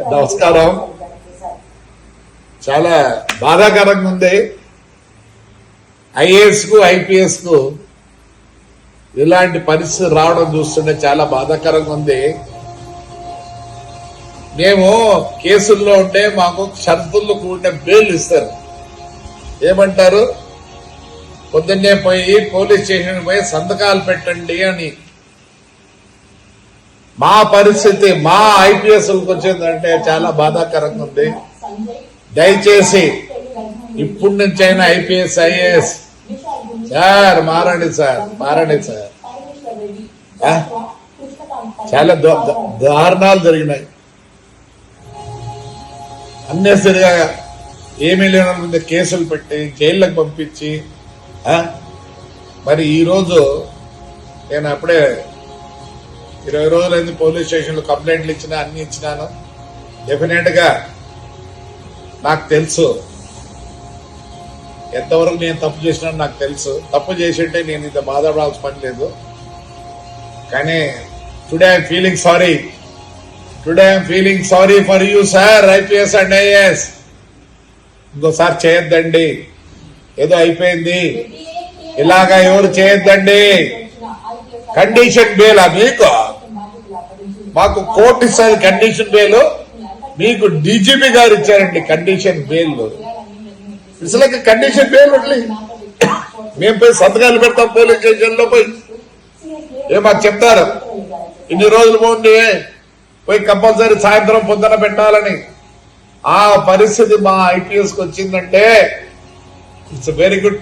నమస్కారం. చాలా బాధాకరంగా ఉంది. ఐఏఎస్కు ఐపీఎస్కు ఇలాంటి పరిస్థితి రావడం చూస్తుంటే చాలా బాధాకరంగా ఉంది. మేము కేసుల్లో ఉంటే మాకు షరతుల్లో కూడిన బెయిల్ ఇస్తారు. ఏమంటారు? పొద్దున్నే పోయి పోలీస్ స్టేషన్ పోయి సంతకాలు పెట్టండి అని మా పరిస్థితి మా ఐపీఎస్ వచ్చిందంటే చాలా బాధాకరంగా ఉంది. దయచేసి ఇప్పటి నుంచి అయినా ఐపీఎస్ ఐఏఎస్. సార్ మారండి సార్ మారండి సార్. ఆ? చాలా దారుణాలు జరిగినాయి. అన్నెసరిగా ఏమీ లేని మీద కేసులు పెట్టి జైళ్ళకు పంపించి మరి ఈరోజు నేను అప్పుడే ఇరవై రోజులైంది పోలీస్ స్టేషన్లో కంప్లైంట్లు ఇచ్చినా అన్ని ఇచ్చినాను. డెఫినెట్గా నాకు తెలుసు. ఎంతవరకు నేను తప్పు చేసినా నాకు తెలుసు. తప్పు చేసింటే నేను ఇంత బాధపడాల్సిన పని లేదు. కానీ today I'm feeling sorry today I'm feeling sorry for you sir IPS and IAS ఇంకోసారి చేయొద్దండి. ఏదో అయిపోయింది. ఇలాగా ఎవరు చేయొద్దండి? కండిషన్ బేలా మీకు? మాకు కోర్టు ఇస్తారు కండిషన్ బేలు మీకు డీజీపీ గారు ఇచ్చారండి condition bail it's like condition bail only మేము పోయి సంతకాలు పెడతాం పోలీస్ స్టేషన్లో పోయి. ఏ మాకు చెప్తారు? ఇన్ని రోజులు పోండి పోయి కంపల్సరీ సాయంత్రం పొద్దున పెట్టాలని. ఆ పరిస్థితి మా ఐపీఎస్కి వచ్చిందంటే it's very good.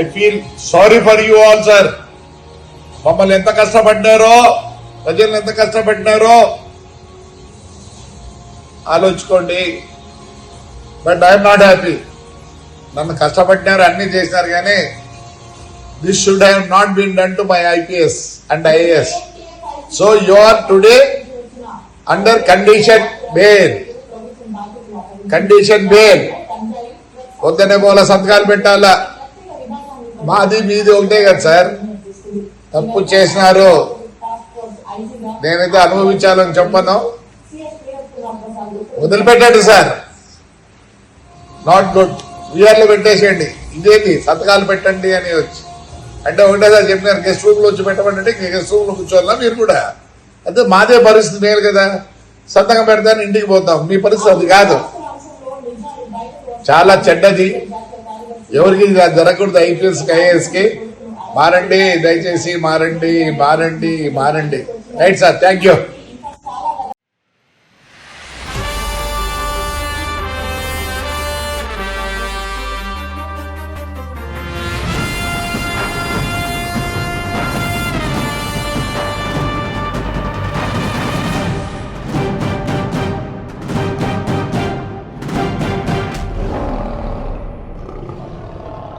I feel sorry for you all sir. మమ్మల్ని ఎంత కష్టపడ్డారో ప్రజలను ఎంత కష్టపడ్డారో ఆలోచుకోండి బట్ ఐఎమ్ నాట్ హ్యాపీ నన్ను కష్టపడినారు అన్ని చేసినారు కానీ this should have not been done to my IPS and IAS so you are today under condition bail condition bail పొద్దునే పోల సంతకాలు పెట్టాలా? మాది మీది ఒకటే కదా సార్. తప్పు చేసినారు. నేనైతే అనుభవించాలని చెప్పను వదిలిపెట్టండి సార్. Not good. లో పెట్టేసేయండి. ఇదేంటి? సంతకాలు పెట్టండి అని వచ్చి. అంటే ఒకటే సార్ చెప్పినారు గెస్ట్ రూమ్లో వచ్చి పెట్టమంటే గెస్ట్ రూమ్లో కూర్చోవాలా మీరు కూడా? అయితే మాదే పరిస్థితి నేను కదా. సంతకం పెడతాను ఇంటికి పోతాం. మీ పరిస్థితి అది కాదు. చాలా చెడ్డది. ఎవరికి జరగకూడదు ఐపీఎస్ ఐఏఎస్కి మారండి దయచేసి మారండి మారండి మారండి. Right sir thank you